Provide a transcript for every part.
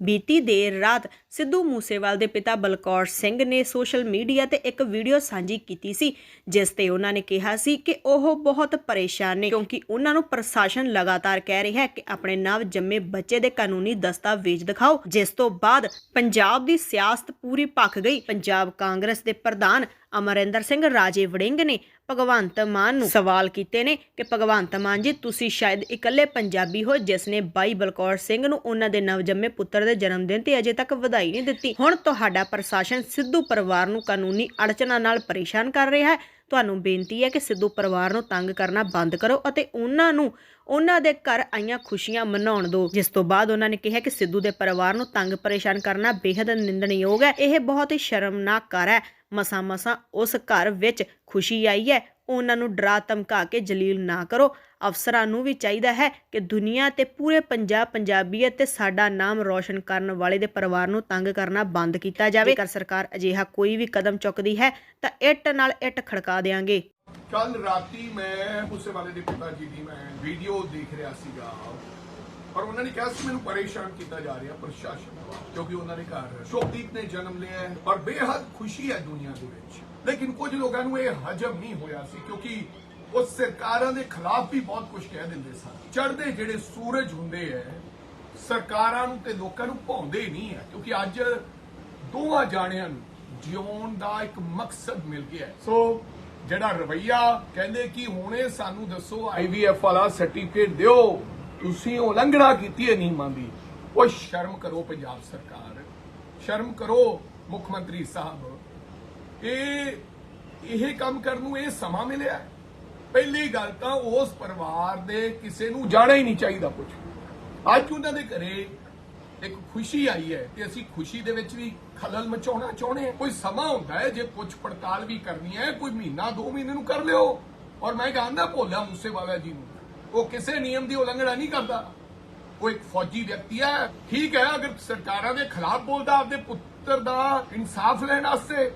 ਬੀਤੀ ਦੇਰ ਰਾਤ ਸਿੱਧੂ ਮੂਸੇਵਾਲ ਦੇ ਪਿਤਾ ਬਲਕੌਰ ਸਿੰਘ ਨੇ ਸੋਸ਼ਲ ਮੀਡੀਆ ਤੇ ਇੱਕ ਵੀਡੀਓ ਸਾਂਝੀ ਕੀਤੀ ਸੀ, ਜਿਸ ਤੇ ਉਹਨਾਂ ਨੇ ਕਿਹਾ ਸੀ ਕਿ ਉਹ ਬਹੁਤ ਪਰੇਸ਼ਾਨ ਨੇ ਕਿਉਂਕਿ ਉਹਨਾਂ ਨੂੰ ਪ੍ਰਸ਼ਾਸਨ ਲਗਾਤਾਰ ਕਹਿ ਰਿਹਾ ਹੈ ਕਿ ਆਪਣੇ ਨਵ ਜੰਮੇ ਬੱਚੇ ਦੇ ਕਾਨੂੰਨੀ ਦਸਤਾਵੇਜ਼ ਦਿਖਾਓ, ਜਿਸ ਤੋਂ ਬਾਅਦ ਪੰਜਾਬ ਦੀ ਸਿਆਸਤ ਪੂਰੀ ਭਖ ਗਈ। ਪੰਜਾਬ ਕਾਂਗਰਸ ਦੇ ਪ੍ਰਧਾਨ ਅਮਰਿੰਦਰ ਸਿੰਘ ਰਾਜੇ ਵੜਿੰਗ ਨੇ ਭਗਵੰਤ ਮਾਨ ਨੂੰ ਸਵਾਲ ਕੀਤੇ ਨੇ ਕਿ ਭਗਵੰਤ ਮਾਨ ਜੀ, ਤੁਸੀਂ ਸ਼ਾਇਦ ਇਕੱਲੇ ਪੰਜਾਬੀ ਹੋ, ਜਿਸ ਨੇ ਬਾਈ ਬਲਕੌਰ ਸਿੰਘ ਨੂੰ ਉਹਨਾਂ ਦੇ ਨਵਜੰਮੇ ਪੁੱਤਰ ਦੇ ਜਨਮ ਦਿਨ ਤੇ ਅਜੇ ਤੱਕ ਵਧਾਈ ਨਹੀਂ ਦਿੱਤੀ। ਹੁਣ ਤੁਹਾਡਾ ਪ੍ਰਸ਼ਾਸਨ ਸਿੱਧੂ ਪਰਿਵਾਰ ਨੂੰ ਕਾਨੂੰਨੀ ਅੜਚਨਾ ਨਾਲ ਪਰੇਸ਼ਾਨ ਕਰ ਰਿਹਾ ਹੈ। ਤੁਹਾਨੂੰ ਬੇਨਤੀ ਹੈ ਕਿ ਸਿੱਧੂ ਪਰਿਵਾਰ ਨੂੰ ਤੰਗ ਕਰਨਾ ਬੰਦ ਕਰੋ ਅਤੇ ਉਹਨਾਂ ਨੂੰ, ਉਹਨਾਂ ਦੇ ਘਰ ਆਈਆਂ ਖੁਸ਼ੀਆਂ ਮਨਾਉਣ ਦਿਓ। ਜਿਸ ਤੋਂ ਬਾਅਦ ਉਹਨਾਂ ਨੇ ਕਿਹਾ ਕਿ ਸਿੱਧੂ ਦੇ ਪਰਿਵਾਰ ਨੂੰ ਤੰਗ ਪਰੇਸ਼ਾਨ ਕਰਨਾ ਬੇहद ਨਿੰਦਣਯੋਗ ਹੈ। ਇਹ ਬਹੁਤ ਹੀ ਸ਼ਰਮਨਾਕ ਕਰ ਹੈ। ਮਸਾ ਮਸਾ ਉਸ ਘਰ ਵਿੱਚ ਖੁਸ਼ੀ ਆਈ ਹੈ। ਉਹਨਾਂ ਨੂੰ ਡਰਾ ਧਮਕਾ ਕੇ ਜਲੀਲ ਨਾ ਕਰੋ। ਅਫਸਰਾਂ ਨੂੰ ਵੀ ਚਾਹੀਦਾ ਹੈ ਕਿ ਦੁਨੀਆ ਤੇ ਪੂਰੇ ਪੰਜਾਬ ਪੰਜਾਬੀਅਤ ਤੇ ਸਾਡਾ ਨਾਮ ਰੌਸ਼ਨ ਕਰਨ ਵਾਲੇ ਦੇ ਪਰਿਵਾਰ ਨੂੰ ਤੰਗ ਕਰਨਾ ਬੰਦ ਕੀਤਾ ਜਾਵੇ। ਜੇਕਰ ਸਰਕਾਰ ਅਜਿਹਾ ਕੋਈ ਵੀ ਕਦਮ ਚੁੱਕਦੀ ਹੈ, ਤਾਂ ਇੱਟ ਨਾਲ ਇੱਟ ਖੜਕਾ ਦੇਵਾਂਗੇ ਕੱਲ ਰਾਤੀ ਮੈਂ ਉਸੇ ਵਾਲੇ ਦੇ ਪਿਤਾ ਜੀ ਦੀ ਮੈਂ ਵੀਡੀਓ ਦੇਖ ਰਿਹਾ ਸੀਗਾ। ਪਰ ਉਹਨਾਂ ਨੇ ਕਿਹਾ ਸੀ ਮੈਨੂੰ ਪਰੇਸ਼ਾਨ ਕੀਤਾ ਜਾ ਰਿਹਾ ਪ੍ਰਸ਼ਾਸਨ ਕਿਉਂਕਿ ਉਹਨਾਂ ਦੇ ਘਰ ਸ਼ੋਭਦੀਪ ਨੇ ਜਨਮ ਲਿਆ ਹੈ ਔਰ ਬੇਹੱਦ ਖੁਸ਼ੀ ਹੈ ਦੁਨੀਆ ਦੇ ਵਿੱਚ। ਲੇਕਿਨ ਕੁਝ ਲੋਕਾਂ ਨੂੰ ਇਹ ਹਜਮ ਨਹੀਂ ਹੋਇਆ ਸੀ, ਕਿਉਂਕਿ ਉਹ ਸਰਕਾਰਾਂ ਦੇ ਖਿਲਾਫ ਵੀ ਬਹੁਤ ਕੁਝ ਕਹਿ ਦਿੰਦੇ ਸਨ। ਚੜ੍ਹਦੇ ਜਿਹੜੇ ਸੂਰਜ ਹੁੰਦੇ ਐ ਸਰਕਾਰਾਂ ਨੂੰ ਤੇ ਲੋਕਾਂ ਨੂੰ ਭਾਉਂਦੇ ਨਹੀਂ ਹੈ, ਕਿਉਂਕਿ ਅੱਜ ਦੋਵਾਂ ਜਾਣਿਆਂ ਨੂੰ ਜਿਉਣ ਦਾ ਇੱਕ ਮਕਸਦ ਮਿਲ ਗਿਆ ਸੋ ਜਿਹੜਾ ਰਵਈਆ ਕਹਿੰਦੇ ਕਿ ਹੁਣੇ ਸਾਨੂੰ ਦੱਸੋ ਆਈਵੀਐਫ ਵਾਲਾ ਸਰਟੀਫਿਕੇਟ ਦਿਓ। ਤੁਸੀਂ ਉਲੰਘਣਾ ਕੀਤੀ ਹੈ ਨਿਯਮਾਂ ਦੀ, ਉਹ ਸ਼ਰਮ ਕਰੋ ਪੰਜਾਬ ਸਰਕਾਰ, ਸ਼ਰਮ ਕਰੋ ਮੁੱਖ ਮੰਤਰੀ ਸਾਹਿਬ। ਇਹ ਇਹ ਕੰਮ ਕਰਨ ਨੂੰ ਇਹ ਸਮਾਂ ਮਿਲਿਆ ਪਹਿਲੀ ਗੱਲ ਤਾਂ ਉਸ ਪਰਿਵਾਰ ਦੇ ਕਿਸੇ ਨੂੰ ਜਾਣਾ ਹੀ ਨਹੀਂ ਚਾਹੀਦਾ ਕੁਝ ਅੱਜ ਉਹਨਾਂ ਦੇ ਘਰੇ ਇੱਕ ਖੁਸ਼ੀ ਆਈ ਹੈ ਤੇ ਅਸੀਂ ਖੁਸ਼ੀ ਦੇ ਵਿੱਚ ਵੀ ਖਲਲ ਮਚਾਉਣਾ ਚਾਹੁੰਦੇ ਹਾਂ। ਕੋਈ ਸਮਾਂ ਹੁੰਦਾ ਹੈ ਜੇ ਪੁੱਛ ਪੜਤਾਲ ਵੀ ਕਰਨੀ ਹੈ, ਕੋਈ ਮਹੀਨਾ, ਦੋ ਮਹੀਨੇ ਨੂੰ ਕਰ ਲਿਓ। ਔਰ ਮੈਂ ਕਹਿੰਦਾ ਭੋਲਾ ਮੂਸੇਵਾਲਾ ਜੀ ਨੂੰ। ਉਹ ਕਿਸੇ ਨਿਯਮ ਦੀ ਉਲੰਘਣਾ ਨਹੀਂ ਕਰਦਾ। ਉਹ ਇੱਕ ਫੌਜੀ ਵਿਅਕਤੀ ਹੈ। ਠੀਕ ਹੈ, ਅਗਰ ਸਰਕਾਰਾਂ ਦੇ ਖਿਲਾਫ ਬੋਲਦਾ, ਆਪਦੇ ਪੁੱਤਰ ਦਾ ਇਨਸਾਫ ਲੈਣ ਵਾਸਤੇ,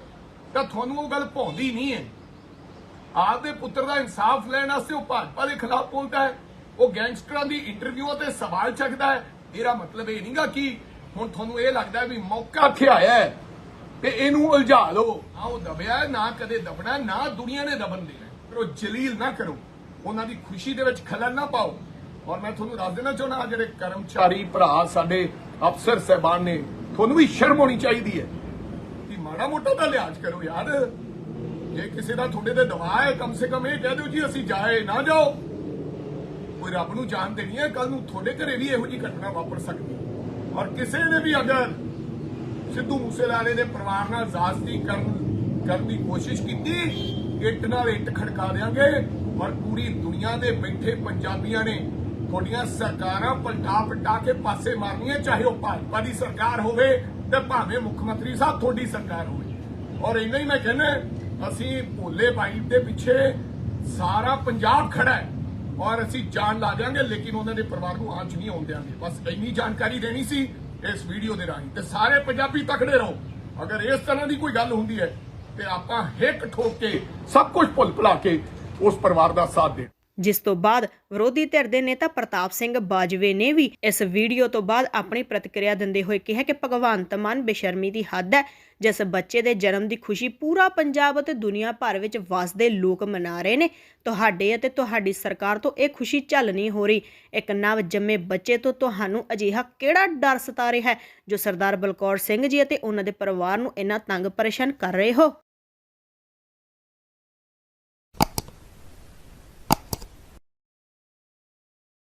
ਤਾਂ ਤੁਹਾਨੂੰ ਉਹ ਗੱਲ ਭਾਉਂਦੀ ਨਹੀਂ ਹੈ। ਆਪਦੇ ਪੁੱਤਰ ਦਾ ਇਨਸਾਫ ਲੈਣ ਵਾਸਤੇ ਉਹ ਭਾਜਪਾ ਦੇ ਖਿਲਾਫ ਬੋਲਦਾ ਹੈ। ਉਹ ਗੈਂਗਸਟਰਾਂ ਦੀ ਇੰਟਰਵਿਊ ਤੇ ਸਵਾਲ ਚੱਕਦਾ ਹੈ। ਇਹਦਾ ਮਤਲਬ ਇਹ ਨਹੀਂਗਾ ਕਿ ਹੁਣ ਤੁਹਾਨੂੰ ਇਹ ਲੱਗਦਾ ਵੀ ਮੌਕਾ ਇੱਥੇ ਆਇਆ ਹੈ ਤੇ ਇਹਨੂੰ ਉਲਝਾ ਲਓ। ਨਾ ਉਹ ਦਬਿਆ, ਨਾ ਕਦੇ ਦਬਣਾ, ਨਾ ਦੁਨੀਆ ਨੇ ਦਬਣ ਦੇਣਾ। ਪਰ ਉਹ ਜਲੀਲ ਨਾ ਕਰੋ। ਉਹਨਾਂ ਦੀ ਖੁਸ਼ੀ ਦੇ ਵਿੱਚ ਖਲਲ ਨਾ ਪਾਓ। ਔਰ ਮੈਂ ਤੁਹਾਨੂੰ ਦੱਸ ਦੇਣਾ ਚਾਹੁੰਦਾ ਜਿਹੜੇ ਕਰਮਚਾਰੀ ਭਰਾ ਸਾਡੇ ਅਫਸਰ ਸਹਿਬਾਨ ਨੇ, ਤੁਹਾਨੂੰ ਵੀ ਸ਼ਰਮ ਹੋਣੀ ਚਾਹੀਦੀ ਹੈ। ਕਿ ਮਾੜਾ ਮੋਟਾ ਤਾਂ ਲਿਹਾਜ਼ ਕਰੋ ਯਾਰ। ਜੇ ਕਿਸੇ ਦਾ ਤੁਹਾਡੇ ਤੇ ਦਵਾ ਹੈ, ਕਮ ਸੇ ਕਮ ਇਹ ਕਹਿ ਦਿਓ ਜੀ, ਅਸੀਂ ਜਾਏ ਨਾ ਜਾਓ। ਕੋਈ ਰੱਬ ਨੂੰ ਜਾਣ ਦੇਣੀ ਹੈ ਕੱਲ ਨੂੰ ਤੁਹਾਡੇ ਘਰੇ ਵੀ ਇਹੋ ਜਿਹੀ ਘਟਨਾ ਵਾਪਰ ਸਕਦੀ ਹੈ। ਔਰ ਕਿਸੇ ਨੇ ਵੀ ਅਗਰ ਸਿੱਧੂ ਮੂਸੇਵਾਲੇ ਦੇ ਪਰਿਵਾਰ ਨਾਲ ਜ਼ਾਸਤੀ ਕਰਨ ਕਰਨ ਦੀ ਕੋਸ਼ਿਸ਼ ਕੀਤੀ, ਇੱਟ ਨਾਲ ਇੱਟ ਖੜਕਾ ਦੇਾਂਗੇ ਔਰ ਪੂਰੀ ਦੁਨੀਆ ਦੇ ਬੈਠੇ ਪੰਜਾਬੀਆਂ ਨੇ ਤੁਹਾਡੀਆਂ ਸਰਕਾਰਾਂ ਪਲਟਾ ਪਲਟਾ ਕੇ ਪਾਸੇ ਮਾਰਨੀਆਂ, ਚਾਹੇ ਉਹ ਭਾਜਪਾ ਦੀ ਸਰਕਾਰ ਹੋਵੇ ਤੇ ਭਾਵੇਂ ਮੁੱਖ ਮੰਤਰੀ ਸਾਹਿਬ ਤੁਹਾਡੀ ਸਰਕਾਰ ਹੋਵੇ। ਔਰ ਇੰਨਾ ਹੀ ਮੈਂ ਕਹਿੰਦਾ, ਅਸੀਂ ਭੋਲੇ ਬਾਈ ਦੇ ਪਿੱਛੇ ਸਾਰਾ ਪੰਜਾਬ ਖੜਾ ਹੈ ਔਰ ਅਸੀਂ ਜਾਨ ਲਾ ਦਿਆਂਗੇ, ਲੇਕਿਨ ਉਹਨਾਂ ਦੇ ਪਰਿਵਾਰ ਨੂੰ ਆਂਚ ਨਹੀਂ ਆਉਣ ਦਿਆਂਗੇ। ਬਸ ਇੰਨੀ ਜਾਣਕਾਰੀ ਦੇਣੀ ਸੀ ਇਸ ਵੀਡੀਓ ਦੇ ਰਾਹੀਂ। ਤੇ ਸਾਰੇ ਪੰਜਾਬੀ ਤਕੜੇ ਰਹੋ। ਅਗਰ ਇਸ ਤਰ੍ਹਾਂ ਦੀ ਕੋਈ ਗੱਲ ਹੁੰਦੀ ਹੈ, ਤੇ ਆਪਾਂ ਹਿੱਕ ਠੋਕ ਕੇ ਸਭ ਕੁਝ ਭੁੱਲ ਭੁਲਾ ਕੇ ਉਸ ਪਰਿਵਾਰ ਦਾ ਸਾਥ ਦੇ ਜਿਸ ਤੋਂ ਬਾਅਦ ਵਿਰੋਧੀ ਧਿਰ ਦੇ ਨੇਤਾ ਪ੍ਰਤਾਪ ਸਿੰਘ ਬਾਜਵੇ ਨੇ ਵੀ ਇਸ ਵੀਡੀਓ ਤੋਂ ਬਾਅਦ ਆਪਣੀ ਪ੍ਰਤੀਕਿਰਿਆ ਦਿੰਦੇ ਹੋਏ ਕਿਹਾ ਕਿ ਭਗਵੰਤ ਮਾਨ ਬੇਸ਼ਰਮੀ ਦੀ ਹੱਦ ਹੈ, ਜਿਸ ਬੱਚੇ ਦੇ ਜਨਮ ਦੀ ਖੁਸ਼ੀ ਪੂਰਾ ਪੰਜਾਬ ਅਤੇ ਦੁਨੀਆ ਭਰ ਵਿੱਚ ਵਸਦੇ ਲੋਕ ਮਨਾ ਰਹੇ ਨੇ। ਤੁਹਾਡੇ ਅਤੇ ਤੁਹਾਡੀ ਸਰਕਾਰ ਤੋਂ ਇਹ ਖੁਸ਼ੀ ਝੱਲ ਨਹੀਂ ਹੋ ਰਹੀ। ਇੱਕ ਨਵ ਜੰਮੇ ਬੱਚੇ ਤੋਂ ਤੁਹਾਨੂੰ ਅਜਿਹਾ ਕਿਹੜਾ ਡਰ ਸਤਾ ਰਿਹਾ ਹੈ, ਜੋ ਸਰਦਾਰ ਬਲਕੌਰ ਸਿੰਘ ਜੀ ਅਤੇ ਉਹਨਾਂ ਦੇ ਪਰਿਵਾਰ ਨੂੰ ਇੰਨਾ ਤੰਗ ਪਰੇਸ਼ਾਨ ਕਰ ਰਹੇ ਹੋ?